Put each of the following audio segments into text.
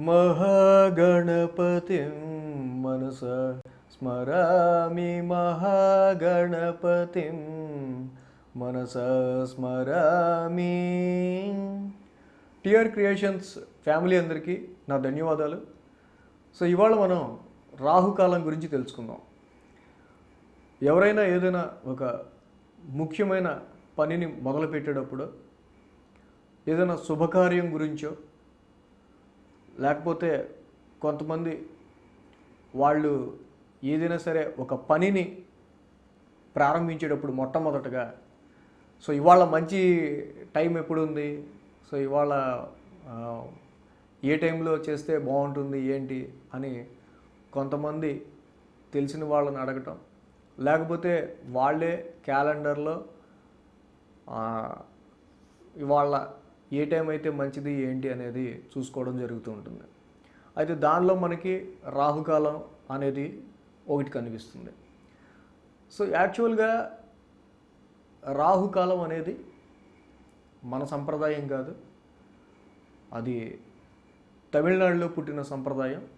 మహాగణపతిం మనస స్మరామి మహాగణపతిం మనస స్మరామి. టిఆర్ క్రియేషన్స్ ఫ్యామిలీ అందరికీ నా ధన్యవాదాలు. సో ఇవాళ మనం రాహుకాలం గురించి తెలుసుకుందాం. ఎవరైనా ఏదైనా ఒక ముఖ్యమైన పనిని మొదలుపెట్టేటప్పుడు ఏదైనా శుభకార్యం గురించో లేకపోతే కొంతమంది వాళ్ళు ఏదైనా సరే ఒక పనిని ప్రారంభించేటప్పుడు మొట్టమొదటగా సో ఇవాళ మంచి టైం ఎప్పుడు ఉంది సో ఇవాళ ఏ టైంలో చేస్తే బాగుంటుంది ఏంటి అని కొంతమంది తెలిసిన వాళ్ళని అడగటం. లేకపోతే వాళ్ళే క్యాలెండర్లో ఇవాళ ఏ టైం అయితే మంచిది ఏంటి అనేది చూసుకోవడం జరుగుతూ ఉంటుంది. అయితే దానిలో మనకి రాహుకాలం అనేది ఒకటి కనిపిస్తుంది. సో యాక్చువల్గా రాహుకాలం అనేది మన సంప్రదాయం కాదు. అది తమిళనాడులో పుట్టిన సంప్రదాయం.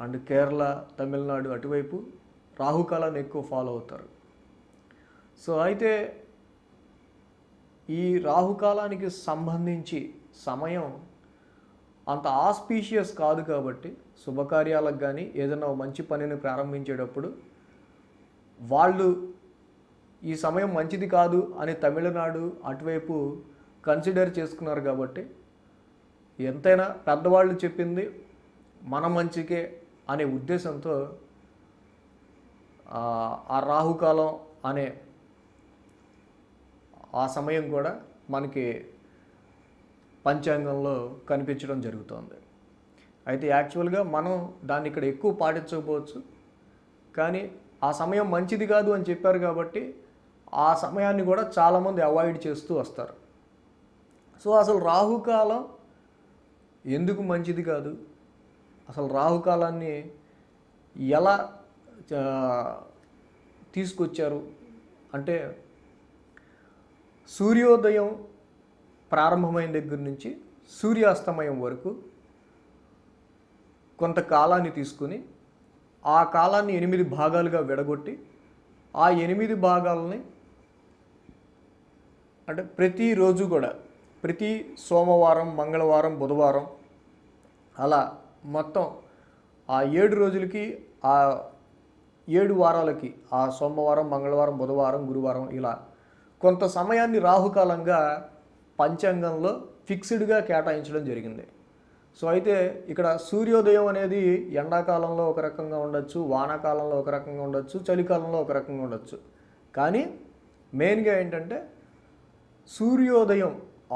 అండ్ కేరళ తమిళనాడు అటువైపు రాహుకాలాన్ని ఎక్కువ ఫాలో అవుతారు. సో అయితే ఈ రాహుకాలానికి సంబంధించి సమయం అంత ఆస్పీషియస్ కాదు కాబట్టి శుభకార్యాలకు కానీ ఏదైనా మంచి పనిని ప్రారంభించేటప్పుడు వాళ్ళు ఈ సమయం మంచిది కాదు అని తమిళనాడు అటువైపు కన్సిడర్ చేసుకున్నారు కాబట్టి ఎంతైనా పెద్దవాళ్ళు చెప్పింది మన మంచికే అనే ఉద్దేశంతో ఆ ఆ రాహుకాలం అనే ఆ సమయం కూడా మనకి పంచాంగంలో కనిపించడం జరుగుతోంది. అయితే యాక్చువల్గా మనం దాన్ని ఇక్కడ ఎక్కువ పాటించకపోవచ్చు. కానీ ఆ సమయం మంచిది కాదు అని చెప్పారు కాబట్టి ఆ సమయాన్ని కూడా చాలామంది అవాయిడ్ చేస్తూ వస్తారు. సో అసలు రాహుకాలం ఎందుకు మంచిది కాదు? అసలు రాహుకాలాన్ని ఎలా తీసుకొచ్చారు? అంటే సూర్యోదయం ప్రారంభమైన దగ్గర నుంచి సూర్యాస్తమయం వరకు కొంత కాలాన్ని తీసుకుని ఆ కాలాన్ని ఎనిమిది భాగాలుగా విడగొట్టి ఆ ఎనిమిది భాగాలని అంటే ప్రతిరోజు కూడా ప్రతి సోమవారం మంగళవారం బుధవారం అలా మొత్తం ఆ ఏడు రోజులకి ఆ ఏడు వారాలకి ఆ సోమవారం మంగళవారం బుధవారం గురువారం ఇలా కొంత సమయాన్ని రాహుకాలంగా పంచాంగంలో ఫిక్స్డ్గా కేటాయించడం జరిగింది. సో అయితే ఇక్కడ సూర్యోదయం అనేది ఎండాకాలంలో ఒక రకంగా ఉండొచ్చు వానాకాలంలో ఒక రకంగా ఉండొచ్చు చలికాలంలో ఒక రకంగా ఉండొచ్చు. కానీ మెయిన్గా ఏంటంటే సూర్యోదయం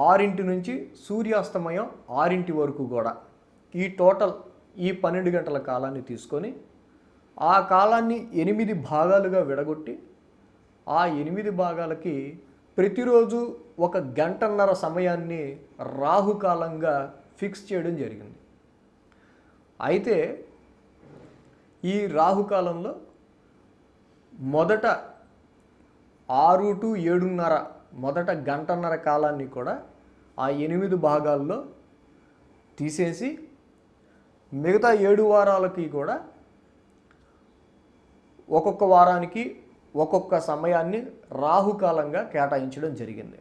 ఆరింటి నుంచి సూర్యాస్తమయం ఆరింటి వరకు కూడా ఈ టోటల్ ఈ పన్నెండు గంటల కాలాన్ని తీసుకొని ఆ కాలాన్ని ఎనిమిది భాగాలుగా విడగొట్టి ఆ ఎనిమిది భాగాలకి ప్రతిరోజు ఒక గంటన్నర సమయాన్ని రాహుకాలంగా ఫిక్స్ చేయడం జరిగింది. అయితే ఈ రాహుకాలంలో మొదట ఆరు టు ఏడున్నర మొదట గంటన్నర కాలాన్ని కూడా ఆ ఎనిమిది భాగాల్లో తీసేసి మిగతా ఏడు వారాలకి కూడా ఒక్కొక్క వారానికి ఒక్కొక్క సమయాన్ని రాహుకాలంగా కేటాయించడం జరిగింది.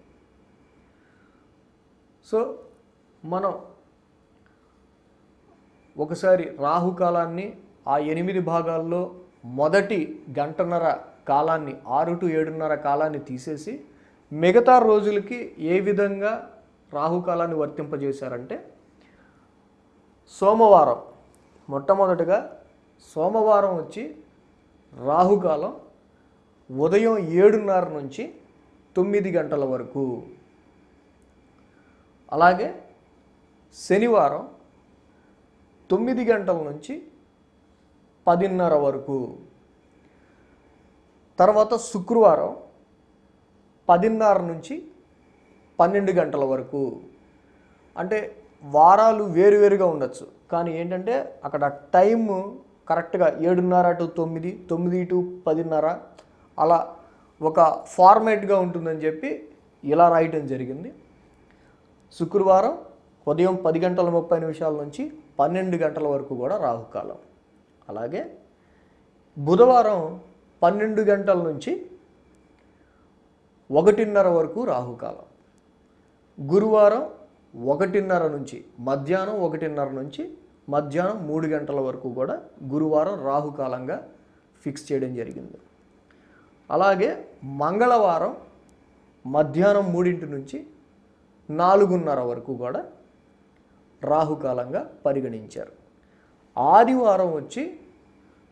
సో మనం ఒకసారి రాహుకాలాన్ని ఆ ఎనిమిది భాగాల్లో మొదటి గంటన్నర కాలాన్ని ఆరు టు ఏడున్నర కాలాన్ని తీసేసి మిగతా రోజులకి ఏ విధంగా రాహుకాలాన్ని వర్తింపజేశారంటే సోమవారం మొట్టమొదటగా సోమవారం వచ్చి రాహుకాలం ఉదయం ఏడున్నర నుంచి తొమ్మిది గంటల వరకు. అలాగే శనివారం తొమ్మిది గంటల నుంచి పదిన్నర వరకు. తర్వాత శుక్రవారం పదిన్నర నుంచి పన్నెండు గంటల వరకు. అంటే వారాలు వేరువేరుగా ఉండొచ్చు. కానీ ఏంటంటే అక్కడ టైము కరెక్ట్గా ఏడున్నర టు తొమ్మిది తొమ్మిది టు పదిన్నర అలా ఒక ఫార్మేట్గా ఉంటుందని చెప్పి ఇలా రాయటం జరిగింది. శుక్రవారం ఉదయం పది గంటల ముప్పై నిమిషాల నుంచి పన్నెండు గంటల వరకు కూడా రాహుకాలం. అలాగే బుధవారం పన్నెండు గంటల నుంచి ఒకటిన్నర వరకు రాహుకాలం. గురువారం ఒకటిన్నర నుంచి మధ్యాహ్నం ఒకటిన్నర నుంచి మధ్యాహ్నం మూడు గంటల వరకు కూడా గురువారం రాహుకాలంగా ఫిక్స్ చేయడం జరిగింది. అలాగే మంగళవారం మధ్యాహ్నం మూడింటి నుంచి నాలుగున్నర వరకు కూడా రాహుకాలంగా పరిగణించారు. ఆదివారం వచ్చి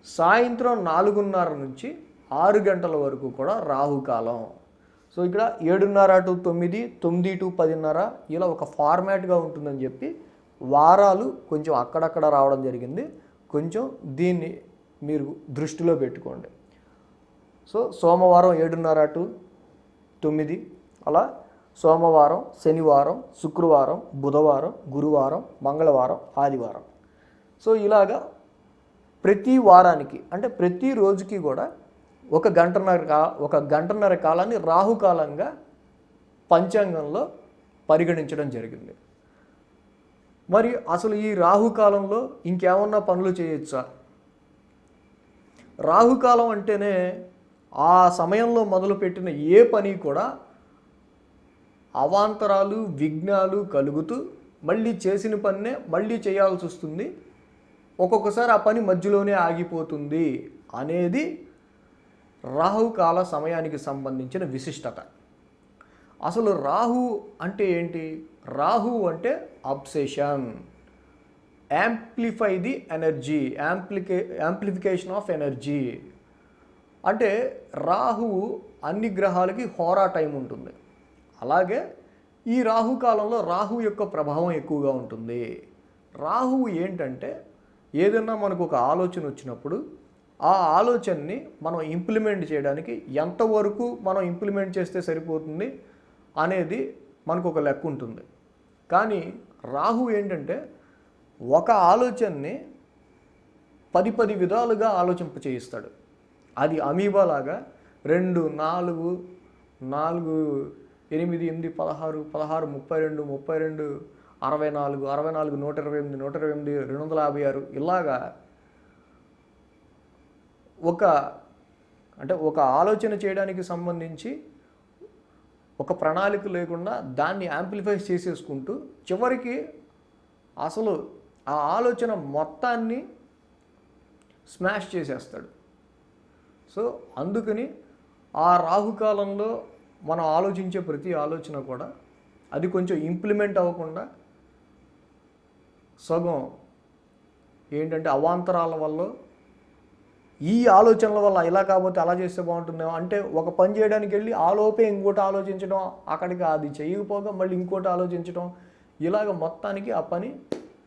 సాయంత్రం నాలుగున్నర నుంచి ఆరు గంటల వరకు కూడా రాహుకాలం. సో ఇక్కడ ఏడున్నర టు తొమ్మిది తొమ్మిది టు పదిన్నర ఇలా ఒక ఫార్మాట్గా ఉంటుందని చెప్పి వారాలు కొంచెం అక్కడక్కడ రావడం జరిగింది. కొంచెం దీన్ని మీరు దృష్టిలో పెట్టుకోండి. సో సోమవారం ఏడున్నర టు తొమ్మిది అలా సోమవారం శనివారం శుక్రవారం బుధవారం గురువారం మంగళవారం ఆదివారం. సో ఇలాగా ప్రతి వారానికి అంటే ప్రతి రోజుకి కూడా ఒక గంటన్నర కా ఒక గంటన్నర కాలాన్ని రాహుకాలంగా పంచాంగంలో పరిగణించడం జరిగింది. మరి అసలు ఈ రాహుకాలంలో ఇంకేమన్నా పనులు చేయొచ్చా? రాహుకాలం అంటేనే ఆ సమయంలో మొదలుపెట్టిన ఏ పని కూడా అవాంతరాలు విఘ్నాలు కలుగుతూ మళ్ళీ చేసిన పన్నే మళ్ళీ చేయాల్సి వస్తుంది. ఒక్కొక్కసారి ఆ పని మధ్యలోనే ఆగిపోతుంది అనేది రాహుకాల సమయానికి సంబంధించిన విశిష్టత. అసలు రాహు అంటే ఏంటి? రాహు అంటే అబ్సెషన్. యాంప్లిఫై ది ఎనర్జీ యాంప్లికే యాంప్లిఫికేషన్ ఆఫ్ ఎనర్జీ. అంటే రాహువు అన్ని గ్రహాలకి హోరా టైం ఉంటుంది. అలాగే ఈ రాహు కాలంలో రాహు యొక్క ప్రభావం ఎక్కువగా ఉంటుంది. రాహువు ఏంటంటే ఏదైనా మనకు ఒక ఆలోచన వచ్చినప్పుడు ఆ ఆలోచనని మనం ఇంప్లిమెంట్ చేయడానికి ఎంతవరకు మనం ఇంప్లిమెంట్ చేస్తే సరిపోతుంది అనేది మనకు ఒక లెక్క ఉంటుంది. కానీ రాహు ఏంటంటే ఒక ఆలోచనని పది పది విధాలుగా ఆలోచింప చేయిస్తాడు అది అమీబా లాగా రెండు నాలుగు నాలుగు ఎనిమిది ఎనిమిది పదహారు పదహారు ముప్పై రెండు ముప్పై రెండు అరవై నాలుగు అరవై నాలుగు నూట ఇరవై ఎనిమిది నూట ఇరవై ఎనిమిది రెండు వందల యాభై ఆరు ఇలాగా ఒక అంటే ఒక ఆలోచన చేయడానికి సంబంధించి ఒక ప్రణాళిక లేకుండా దాన్ని యాంప్లిఫై చేసేసుకుంటూ చివరికి అసలు ఆ ఆలోచన మొత్తాన్ని స్మాష్ చేసేస్తాడు. సో అందుకని ఆ రాహుకాలంలో మనం ఆలోచించే ప్రతి ఆలోచన కూడా అది కొంచెం ఇంప్లిమెంట్ అవ్వకుండా సగం ఏంటంటే అవాంతరాల వల్ల ఈ ఆలోచనల వల్ల ఇలా కాకపోతే అలా చేస్తే బాగుంటుందేమో అంటే ఒక పని చేయడానికి వెళ్ళి ఆ లోపే ఇంకోటి ఆలోచించడం అక్కడికి అది చేయకపోగా మళ్ళీ ఇంకోటి ఆలోచించడం ఇలాగ మొత్తానికి ఆ పని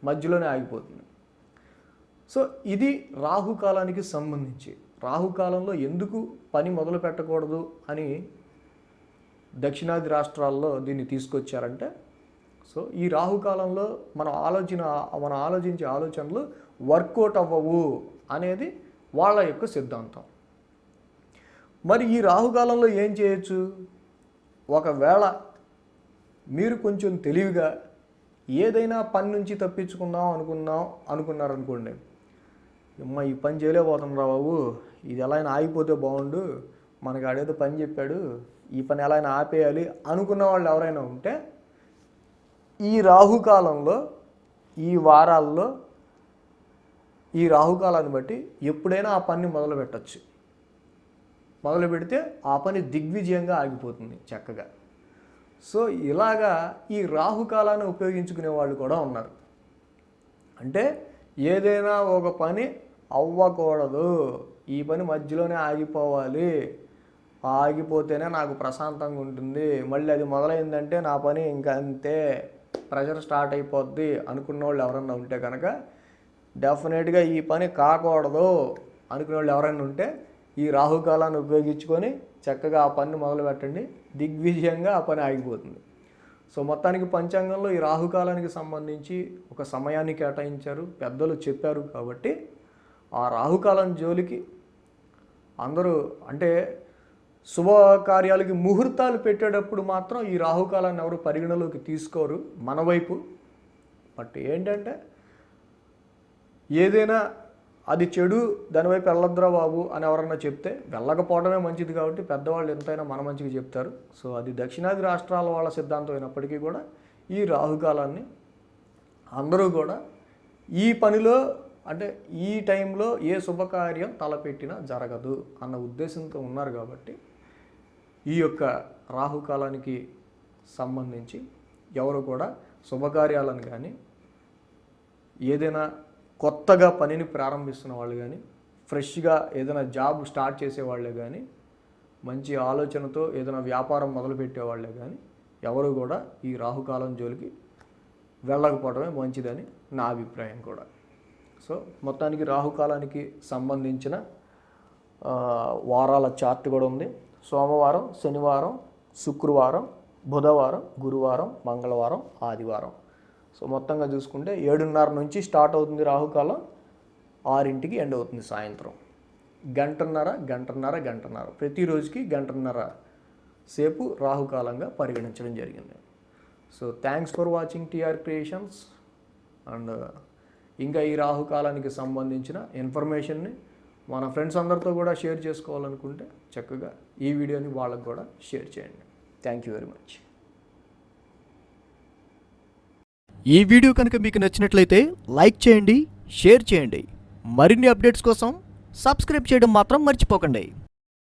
మధ్యలోనే ఆగిపోతుంది. సో ఇది రాహుకాలానికి సంబంధించి. రాహుకాలంలో ఎందుకు పని మొదలు పెట్టకూడదు అని దక్షిణాది రాష్ట్రాల్లో దీన్ని తీసుకొచ్చారంటే సో ఈ రాహుకాలంలో మనం ఆలోచన మనం ఆలోచించే ఆలోచనలు వర్కౌట్ అవ్వవు అనేది వాళ్ళ యొక్క సిద్ధాంతం. మరి ఈ రాహుకాలంలో ఏం చేయొచ్చు? ఒకవేళ మీరు కొంచెం తెలివిగా ఏదైనా పని నుంచి తప్పించుకుందాం అనుకుందాం అనుకున్నారనుకోండి అమ్మ ఈ పని చేయలేకపోతున్నాం రా బాబు? ఇది ఎలా అయినా ఆగిపోతే బాగుండు. మనకి ఆడేదో పని చెప్పాడు. ఈ పని ఎలా అయినా ఆపేయాలి అనుకున్న వాళ్ళు ఎవరైనా ఉంటే ఈ రాహుకాలంలో ఈ వారాల్లో ఈ రాహుకాలాన్ని బట్టి ఎప్పుడైనా ఆ పని మొదలు పెట్టచ్చు. మొదలు పెడితే ఆ పని దిగ్విజయంగా ఆగిపోతుంది చక్కగా. సో ఇలాగా ఈ రాహుకాలాన్ని ఉపయోగించుకునే వాళ్ళు కూడా ఉన్నారు. అంటే ఏదైనా ఒక పని అవ్వకూడదు. ఈ పని మధ్యలోనే ఆగిపోవాలి. ఆగిపోతేనే నాకు ప్రశాంతంగా ఉంటుంది. మళ్ళీ అది మొదలైందంటే నా పని ఇంకా అంతే. ప్రెషర్ స్టార్ట్ అయిపోద్ది అనుకున్న వాళ్ళు ఎవరన్నా ఉంటే కనుక డెఫినెట్గా ఈ పని కాకూడదు అనుకునే వాళ్ళు ఎవరైనా ఉంటే ఈ రాహుకాలాన్ని ఉపయోగించుకొని చక్కగా ఆ పని మొదలు పెట్టండి దిగ్విజయంగా ఆ పని ఆగిపోతుంది. సో మొత్తానికి పంచాంగంలో ఈ రాహుకాలానికి సంబంధించి ఒక సమయాన్ని కేటాయించారు. పెద్దలు చెప్పారు కాబట్టి ఆ రాహుకాలం జోలికి అందరూ అంటే శుభకార్యాలకి ముహూర్తాలు పెట్టేటప్పుడు మాత్రం ఈ రాహుకాలాన్ని ఎవరు పరిగణలోకి తీసుకోరు మన వైపు. బట్ ఏంటంటే ఏదైనా అది చెడు దానివైపు వెళ్ళొద్దురా బాబు అని ఎవరన్నా చెప్తే వెళ్ళకపోవడమే మంచిది కాబట్టి పెద్దవాళ్ళు ఎంతైనా మన మంచిగా చెప్తారు. సో అది దక్షిణాది రాష్ట్రాల వాళ్ళ సిద్ధాంతం అయినప్పటికీ కూడా ఈ రాహుకాలాన్ని అందరూ కూడా ఈ పనిలో అంటే ఈ టైంలో ఏ శుభకార్యం తలపెట్టినా జరగదు అన్న ఉద్దేశంతో ఉన్నారు కాబట్టి ఈ యొక్క రాహుకాలానికి సంబంధించి ఎవరు కూడా శుభకార్యాలను కానీ ఏదైనా కొత్తగా పనిని ప్రారంభిస్తున్న వాళ్ళు కానీ ఫ్రెష్గా ఏదైనా జాబ్ స్టార్ట్ చేసే వాళ్ళే కానీ మంచి ఆలోచనతో ఏదైనా వ్యాపారం మొదలుపెట్టే వాళ్ళే కానీ ఎవరు కూడా ఈ రాహుకాలం జోలికి వెళ్ళకపోవడమే మంచిదని నా అభిప్రాయం కూడా. సో మొత్తానికి రాహుకాలానికి సంబంధించిన వారాల చార్ట్ కూడా ఉంది. సోమవారం శనివారం శుక్రవారం బుధవారం గురువారం మంగళవారం ఆదివారం. సో మొత్తంగా చూసుకుంటే ఏడున్నర నుంచి స్టార్ట్ అవుతుంది రాహుకాలం ఆరింటికి ఎండ్ అవుతుంది సాయంత్రం. గంటన్నర గంటన్నర గంటన్నర. ప్రతిరోజుకి గంటన్నర సేపు రాహుకాలంగా పరిగణించడం జరిగింది. So thanks for watching TR creations and ఇంకా ఈ రాహుకాలానికి సంబంధించిన ఇన్ఫర్మేషన్ని మన ఫ్రెండ్స్ అందరితో కూడా షేర్ చేసుకోవాలనుకుంటే చక్కగా ఈ వీడియోని వాళ్ళకు కూడా షేర్ చేయండి. థ్యాంక్ యూ వెరీ మచ్ ఈ వీడియో కనుక మీకు నచ్చినట్లయితే లైక్ చేయండి షేర్ చేయండి. మరిన్ని అప్డేట్స్ కోసం సబ్స్క్రైబ్ చేయడం మాత్రం మర్చిపోకండి.